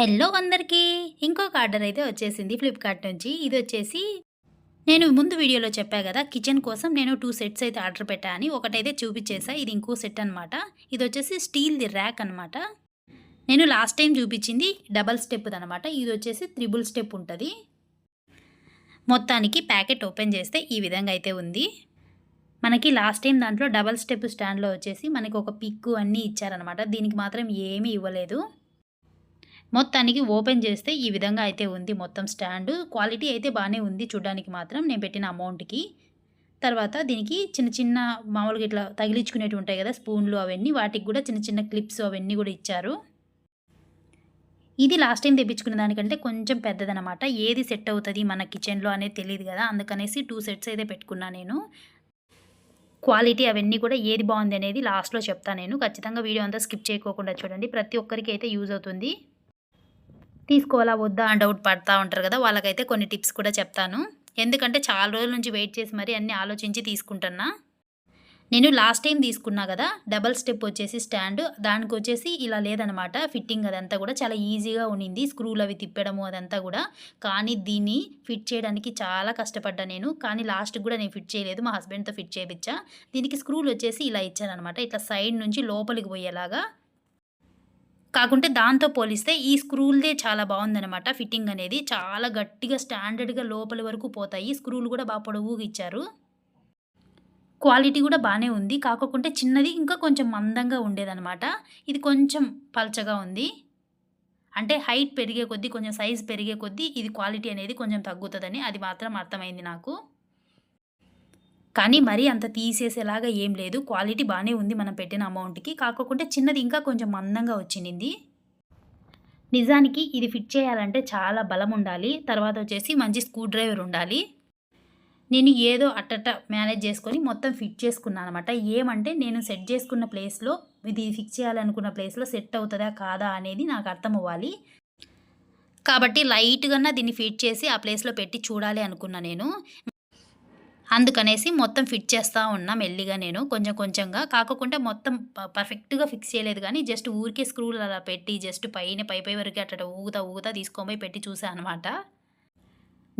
Hello అందరికీ. ఇంకొక order అయితే వచ్చేసింది ఫ్లిప్కార్ట్ నుంచి. ఇది వచ్చేసి నేను ముందు వీడియోలో చెప్పా కదా కిచెన్ కోసం నేను టూ సెట్స్ అయితే ఆర్డర్ పెట్టా అని. ఒకటైతే చూపించేసా ఇది ఇంకో సెట్ అనమాట ఇది వచ్చేసి స్టీల్ది ర్యాక్ అనమాట నేను లాస్ట్ టైం చూపించింది డబల్ స్టెప్ అనమాట ఇది వచ్చేసి త్రిబుల్ స్టెప్ ఉంటుంది. మొత్తానికి ప్యాకెట్ ఓపెన్ చేస్తే ఈ విధంగా అయితే ఉంది. మనకి లాస్ట్ టైం దాంట్లో డబల్ స్టెప్ స్టాండ్లో వచ్చేసి మనకి ఒక పిక్కు అన్నీ ఇచ్చారనమాట దీనికి మాత్రం ఏమీ ఇవ్వలేదు. మొత్తానికి ఓపెన్ చేస్తే ఈ విధంగా అయితే ఉంది మొత్తం స్టాండ్. క్వాలిటీ అయితే బాగానే ఉంది చూడడానికి మాత్రం. నేను పెట్టిన అమౌంట్కి. తర్వాత దీనికి చిన్న చిన్న మామూలుగా ఇట్లా తగిలించుకునేవి ఉంటాయి కదా స్పూన్లు అవన్నీ. వాటికి కూడా చిన్న చిన్న క్లిప్స్ అవన్నీ కూడా ఇచ్చారు. ఇది లాస్ట్ టైం తెప్పించుకున్న దానికంటే కొంచెం పెద్దదనమాట ఏది సెట్ అవుతుంది మన కిచెన్లో అనేది తెలియదు కదా అందుకనేసి టూ సెట్స్ అయితే పెట్టుకున్నా నేను. క్వాలిటీ అవన్నీ కూడా ఏది బాగుంది అనేది లాస్ట్లో చెప్తాను నేను. ఖచ్చితంగా వీడియో అంతా స్కిప్ చేయకోకుండా చూడండి. ప్రతి ఒక్కరికి అయితే యూజ్ అవుతుంది. తీసుకోవాలా వద్దా అని డౌట్ పడతా ఉంటారు కదా వాళ్ళకైతే కొన్ని టిప్స్ కూడా చెప్తాను. ఎందుకంటే చాలా రోజుల నుంచి వెయిట్ చేసి మరీ అన్నీ ఆలోచించి తీసుకుంటున్నా. నేను లాస్ట్ టైం తీసుకున్నా కదా డబల్ స్టెప్ వచ్చేసి స్టాండ్ దానికి వచ్చేసి ఇలా లేదనమాట ఫిట్టింగ్ అదంతా కూడా చాలా ఈజీగా ఉండింది స్క్రూలు అవి తిప్పడము అదంతా కూడా. కానీ దీన్ని ఫిట్ చేయడానికి చాలా కష్టపడ్డా నేను. కానీ లాస్ట్కి కూడా నేను ఫిట్ చేయలేదు మా హస్బెండ్తో ఫిట్ చేయించా దీనికి స్క్రూలు వచ్చేసి ఇలా ఇచ్చారనమాట ఇట్లా సైడ్ నుంచి లోపలికి పోయేలాగా కాకుంటే దాంతో పోలిస్తే ఈ స్క్రూల్దే చాలా బాగుందనమాట ఫిట్టింగ్ అనేది చాలా గట్టిగా స్టాండర్డ్గా లోపలి వరకు పోతాయి. స్క్రూలు కూడా బాగా పొడవుగా ఇచ్చారు. క్వాలిటీ కూడా బాగానే ఉంది. కాకుంటే చిన్నది ఇంకా కొంచెం మందంగా ఉండేదనమాట ఇది కొంచెం పల్చగా ఉంది. అంటే హైట్ పెరిగే కొద్దీ కొంచెం సైజ్ పెరిగే కొద్దీ ఇది క్వాలిటీ అనేది కొంచెం తగ్గుతుందని. అది మాత్రం అర్థమైంది నాకు. కానీ మరీ అంత తీసేసేలాగా ఏం లేదు. క్వాలిటీ బాగానే ఉంది మనం పెట్టిన అమౌంట్కి. కాకపోతే చిన్నది ఇంకా కొంచెం మందంగా వచ్చింది. నిజానికి ఇది ఫిట్ చేయాలంటే చాలా బలం ఉండాలి. తర్వాత వచ్చేసి మంచి స్క్రూ డ్రైవర్ ఉండాలి. నేను ఏదో అట్టట మేనేజ్ చేసుకొని మొత్తం ఫిట్ చేసుకున్నాను అనమాట ఏమంటే నేను సెట్ చేసుకున్న ప్లేస్లో ఇది ఫిక్స్ చేయాలనుకున్న ప్లేస్లో సెట్ అవుతుందా కాదా అనేది నాకు అర్థం అవ్వాలి. కాబట్టి లైట్గా దీన్ని ఫిట్ చేసి ఆ ప్లేస్లో పెట్టి చూడాలి అనుకున్నా నేను. అందుకనేసి మొత్తం ఫిట్ చేస్తూ ఉన్నా మెల్లిగా నేను. కొంచెం కొంచెంగా. కాకుండా మొత్తం పర్ఫెక్ట్గా ఫిక్స్ చేయలేదు కానీ జస్ట్ ఊరికే స్క్రూలు అలా పెట్టి జస్ట్ పైన పై పై వరకు అట్లా ఊగుతా ఊగుతా తీసుకొని పోయి పెట్టి చూసాను అనమాట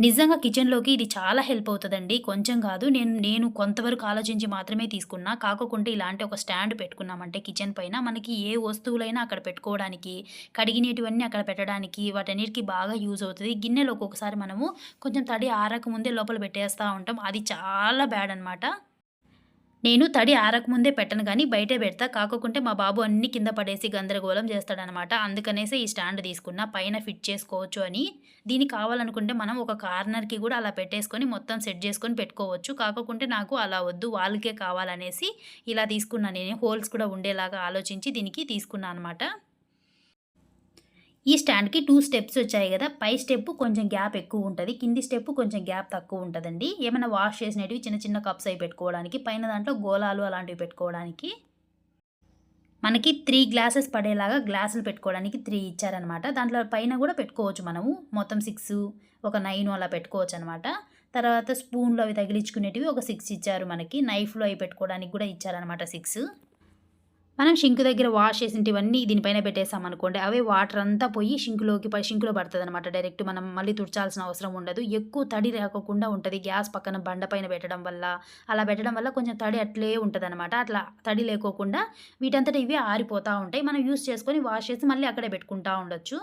నిజంగా కిచెన్లోకి ఇది చాలా హెల్ప్ అవుతుందండి. కొంచెం కాదు నేను నేను కొంతవరకు ఆలోచించి మాత్రమే తీసుకున్నా. కాకుండా ఇలాంటి ఒక స్టాండ్ పెట్టుకున్నామంటే కిచెన్ పైన మనకి ఏ వస్తువులైనా అక్కడ పెట్టుకోవడానికి కడిగినటువన్నీ అక్కడ పెట్టడానికి వాటన్నిటికీ బాగా యూజ్ అవుతుంది. గిన్నెలో ఒక్కొక్కసారి మనము కొంచెం తడి ఆరక ముందే లోపల పెట్టేస్తూ ఉంటాం. అది చాలా బ్యాడ్ అనమాట నేను తడి ఆరకముందే పెట్టను కానీ బయటే పెడతా. కాకుంటే మా బాబు అన్ని కింద పడేసి గందరగోళం చేస్తాడనమాట అందుకనేసి ఈ స్టాండ్ తీసుకున్న. పైన ఫిట్ చేసుకోవచ్చు అని. దీని కావాలనుకుంటే మనం ఒక కార్నర్కి కూడా అలా పెట్టేసుకొని మొత్తం సెట్ చేసుకొని పెట్టుకోవచ్చు. కాకుంటే నాకు అలా వద్దు వాళ్ళకే కావాలనేసి ఇలా తీసుకున్నా. నేను హోల్స్ కూడా ఉండేలాగా ఆలోచించి దీనికి తీసుకున్నాను అనమాట ఈ స్టాండ్కి టూ స్టెప్స్ వచ్చాయి కదా. పై స్టెప్ కొంచెం గ్యాప్ ఎక్కువ ఉంటుంది. కింది స్టెప్ కొంచెం గ్యాప్ తక్కువ ఉంటుందండి. ఏమైనా వాష్ చేసినవి చిన్న చిన్న కప్స్ అవి పెట్టుకోవడానికి పైన దాంట్లో గోళాలు అలాంటివి పెట్టుకోవడానికి. మనకి త్రీ గ్లాసెస్ పడేలాగా గ్లాసులు పెట్టుకోవడానికి త్రీ ఇచ్చారనమాట దాంట్లో పైన కూడా పెట్టుకోవచ్చు మనము. మొత్తం సిక్స్ ఒక నైన్ అలా పెట్టుకోవచ్చు అనమాట తర్వాత స్పూన్లు అవి తగిలించుకునేటివి ఒక సిక్స్ ఇచ్చారు మనకి. నైఫ్లో అవి పెట్టుకోవడానికి కూడా ఇచ్చారనమాట సిక్స్ మనం షింక్ దగ్గర వాష్ చేసినవన్నీ దీనిపైన పెట్టేసాం అనుకోండి అవే వాటర్ అంతా పోయి షింకులోకి షింకులో పడుతుంది అనమాట డైరెక్ట్ మనం మళ్ళీ తుడచాల్సిన అవసరం ఉండదు. ఎక్కువ తడి రాకుండా ఉంటుంది గ్యాస్ పక్కన బండ పైన పెట్టడం వల్ల. అలా పెట్టడం వల్ల కొంచెం తడి అట్లే ఉంటుంది అనమాట అట్లా తడి లేకోకుండా వీటంతటా ఇవే ఆరిపోతూ ఉంటాయి. మనం యూస్ చేసుకొని వాష్ చేసి మళ్ళీ అక్కడే పెట్టుకుంటూ ఉండొచ్చు.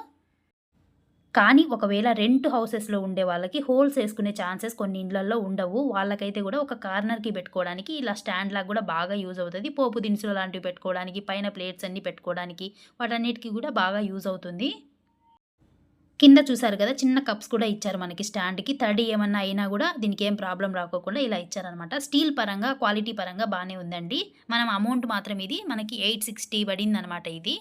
కానీ ఒకవేళ రెంట్ హౌసెస్లో ఉండే వాళ్ళకి హోల్స్ వేసుకునే ఛాన్సెస్ కొన్ని ఇండ్లలో ఉండవు. వాళ్ళకైతే కూడా ఒక కార్నర్కి పెట్టుకోవడానికి ఇలా స్టాండ్ లాగా కూడా బాగా యూజ్ అవుతుంది. పోపు దినుసులు లాంటివి పెట్టుకోవడానికి పైన ప్లేట్స్ అన్నీ పెట్టుకోవడానికి వాటన్నిటికీ కూడా బాగా యూజ్ అవుతుంది. కింద చూసారు కదా చిన్న కప్స్ కూడా ఇచ్చారు మనకి స్టాండ్కి. తడి ఏమన్నా అయినా కూడా దీనికి ఏం ప్రాబ్లం రాకోకుండా ఇలా ఇచ్చారనమాట స్టీల్ పరంగా క్వాలిటీ పరంగా బాగానే ఉందండి. మనం అమౌంట్ మాత్రం ఇది మనకి ఎయిట్ సిక్స్టీ పడింది అనమాట ఇది.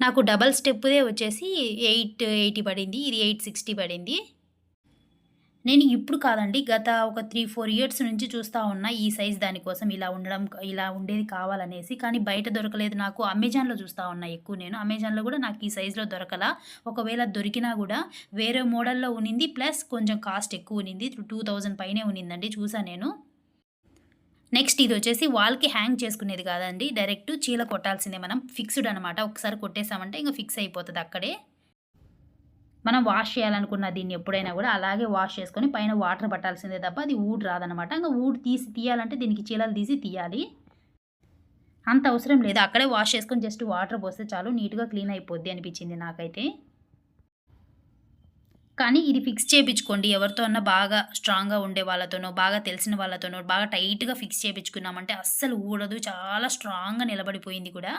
నాకు డబల్ స్టెప్దే వచ్చేసి ఎయిట్ ఎయిటీ పడింది ఇది ఎయిట్ సిక్స్టీ పడింది. నేను ఇప్పుడు కాదండి గత ఒక త్రీ ఫోర్ ఇయర్స్ నుంచి చూస్తూ ఉన్నా ఈ సైజ్ దానికోసం ఇలా ఉండడం ఇలా ఉండేది కావాలనేసి. కానీ బయట దొరకలేదు నాకు అమెజాన్లో చూస్తూ ఉన్నా ఎక్కువ నేను. అమెజాన్లో కూడా నాకు ఈ సైజులో దొరకలా. ఒకవేళ దొరికినా కూడా వేరే మోడల్లో ఉన్నింది ప్లస్ కొంచెం కాస్ట్ ఎక్కువ ఉన్నింది టూ థౌజండ్ పైనే ఉన్నిందండి చూసా నేను. నెక్స్ట్ ఇది వచ్చేసి వాల్కి హ్యాంగ్ చేసుకునేది కాదండి. డైరెక్ట్ చీల కొట్టాల్సిందే మనం. ఫిక్స్డ్ అనమాట ఒకసారి కొట్టేసామంటే ఇంకా ఫిక్స్ అయిపోతుంది అక్కడే. మనం వాష్ చేయాలనుకున్న దీన్ని ఎప్పుడైనా కూడా అలాగే వాష్ చేసుకొని పైన వాటర్ పట్టాల్సిందే తప్ప అది ఊడ్ రాదనమాట ఇంకా ఊడ్ తీసి తీయాలంటే దీనికి చీలలు తీసి తీయాలి. అంత అవసరం లేదు. అక్కడే వాష్ చేసుకొని జస్ట్ వాటర్ పోస్తే చాలు. నీట్గా క్లీన్ అయిపోద్ది అనిపించింది నాకైతే. కానీ ఇది ఫిక్స్ చేయించుకోండి ఎవరితో అన్నా బాగా స్ట్రాంగ్గా ఉండే వాళ్ళతోనో బాగా తెలిసిన వాళ్ళతోనో బాగా టైట్గా ఫిక్స్ చేయించుకున్నామంటే అస్సలు ఊడదు. చాలా స్ట్రాంగ్గా నిలబడిపోయింది కూడా.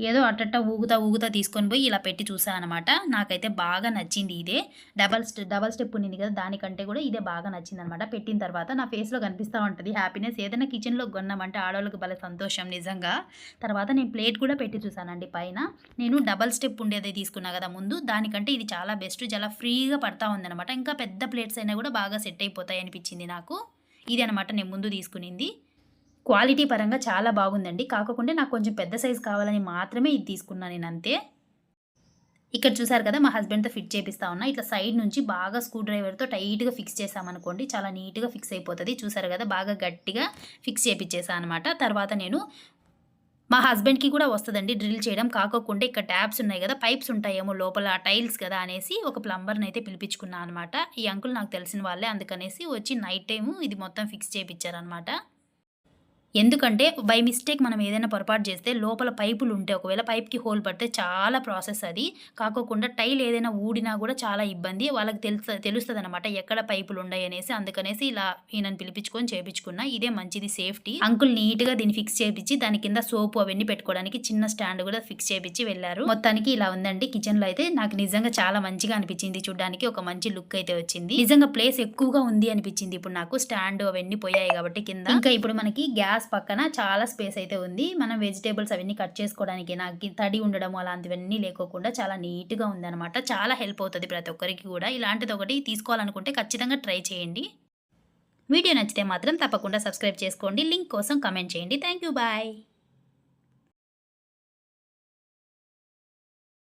ఏదో అట్టట్ట ఊగుతా ఊగుతా తీసుకొని పోయి ఇలా పెట్టి చూసాను అనమాట నాకైతే బాగా నచ్చింది ఇదే. డబల్ స్టెప్ డబల్ స్టెప్ ఉండింది కదా దానికంటే కూడా ఇదే బాగా నచ్చింది అనమాట పెట్టిన తర్వాత నా ఫేస్లో కనిపిస్తూ ఉంటుంది హ్యాపీనెస్. ఏదైనా కిచెన్లో కొన్నామంటే ఆడవాళ్ళకి భలే సంతోషం నిజంగా. తర్వాత నేను ప్లేట్ కూడా పెట్టి చూసానండి పైన. నేను డబల్ స్టెప్ ఉండేదే తీసుకున్నా కదా ముందు. దానికంటే ఇది చాలా బెస్ట్. చాలా ఫ్రీగా పడతా ఉందన్నమాట. ఇంకా పెద్ద ప్లేట్స్ అయినా కూడా బాగా సెట్ అయిపోతాయి అనిపించింది నాకు. ఇది అనమాట నేను ముందు తీసుకునింది. క్వాలిటీ పరంగా చాలా బాగుందండి. కాకుండా నాకు కొంచెం పెద్ద సైజు కావాలని మాత్రమే ఇది తీసుకున్నాను నేను అంతే ఇక్కడ చూసారు కదా మా హస్బెండ్తో ఫిట్ చేపిస్తా ఉన్నా. ఇట్లా సైడ్ నుంచి బాగా స్క్రూ డ్రైవర్తో టైట్గా ఫిక్స్ చేసామనుకోండి చాలా నీట్గా ఫిక్స్ అయిపోతుంది. చూసారు కదా బాగా గట్టిగా ఫిక్స్ చేపించేసా అనమాట తర్వాత నేను మా హస్బెండ్కి కూడా వస్తుందండి డ్రిల్ చేయడం. కాకోకుండా ఇక్కడ ట్యాబ్స్ ఉన్నాయి కదా పైప్స్ ఉంటాయేమో లోపల టైల్స్ కదా అనేసి ఒక ప్లంబర్ని అయితే పిలిపించుకున్నాను అనమాట ఈ అంకుల్ నాకు తెలిసిన వాళ్ళే అందుకనేసి వచ్చి నైట్ టైము ఇది మొత్తం ఫిక్స్ చేయించారనమాట ఎందుకంటే బై మిస్టేక్ మనం ఏదైనా పొరపాటు చేస్తే లోపల పైపులు ఉంటే ఒకవేళ పైప్కి హోల్ పడితే చాలా ప్రాసెస్ అది. కాకోకుండా టైల్ ఏదైనా ఊడినా కూడా చాలా ఇబ్బంది. వాళ్ళకి తెలుసు తెలుస్తుంది అనమాట ఎక్కడ పైపులు ఉన్నాయి అనేసి. అందుకనేసి ఇలా ఈయనని పిలిపించుకొని చేపించుకున్నా. ఇదే మంచిది సేఫ్టీ అంకుల్ నీట్గా దీన్ని ఫిక్స్ చేపించి దాని కింద సోపు అవన్నీ పెట్టుకోవడానికి చిన్న స్టాండ్ కూడా ఫిక్స్ చేపించి వెళ్ళారు. మొత్తానికి ఇలా ఉందండి. కిచెన్లో అయితే నాకు నిజంగా చాలా మంచిగా అనిపించింది. చూడడానికి ఒక మంచి లుక్ అయితే వచ్చింది. నిజంగా ప్లేస్ ఎక్కువగా ఉంది అనిపించింది ఇప్పుడు నాకు. స్టాండ్ అవన్నీ పోయాయి కాబట్టి కింద. ఇంకా ఇప్పుడు మనకి గ్యాస్ పక్కన చాలా స్పేస్ అయితే ఉంది. మనం వెజిటేబుల్స్ అవన్నీ కట్ చేసుకోవడానికి నాకు తడి ఉండడం అలాంటివన్నీ లేకోకుండా చాలా నీట్గా ఉందన్నమాట. చాలా హెల్ప్ అవుతుంది ప్రతి ఒక్కరికి కూడా. ఇలాంటిది ఒకటి తీసుకోవాలనుకుంటే ఖచ్చితంగా ట్రై చేయండి. వీడియో నచ్చితే మాత్రం తప్పకుండా సబ్స్క్రైబ్ చేసుకోండి. లింక్ కోసం కమెంట్ చేయండి. Thank you bye.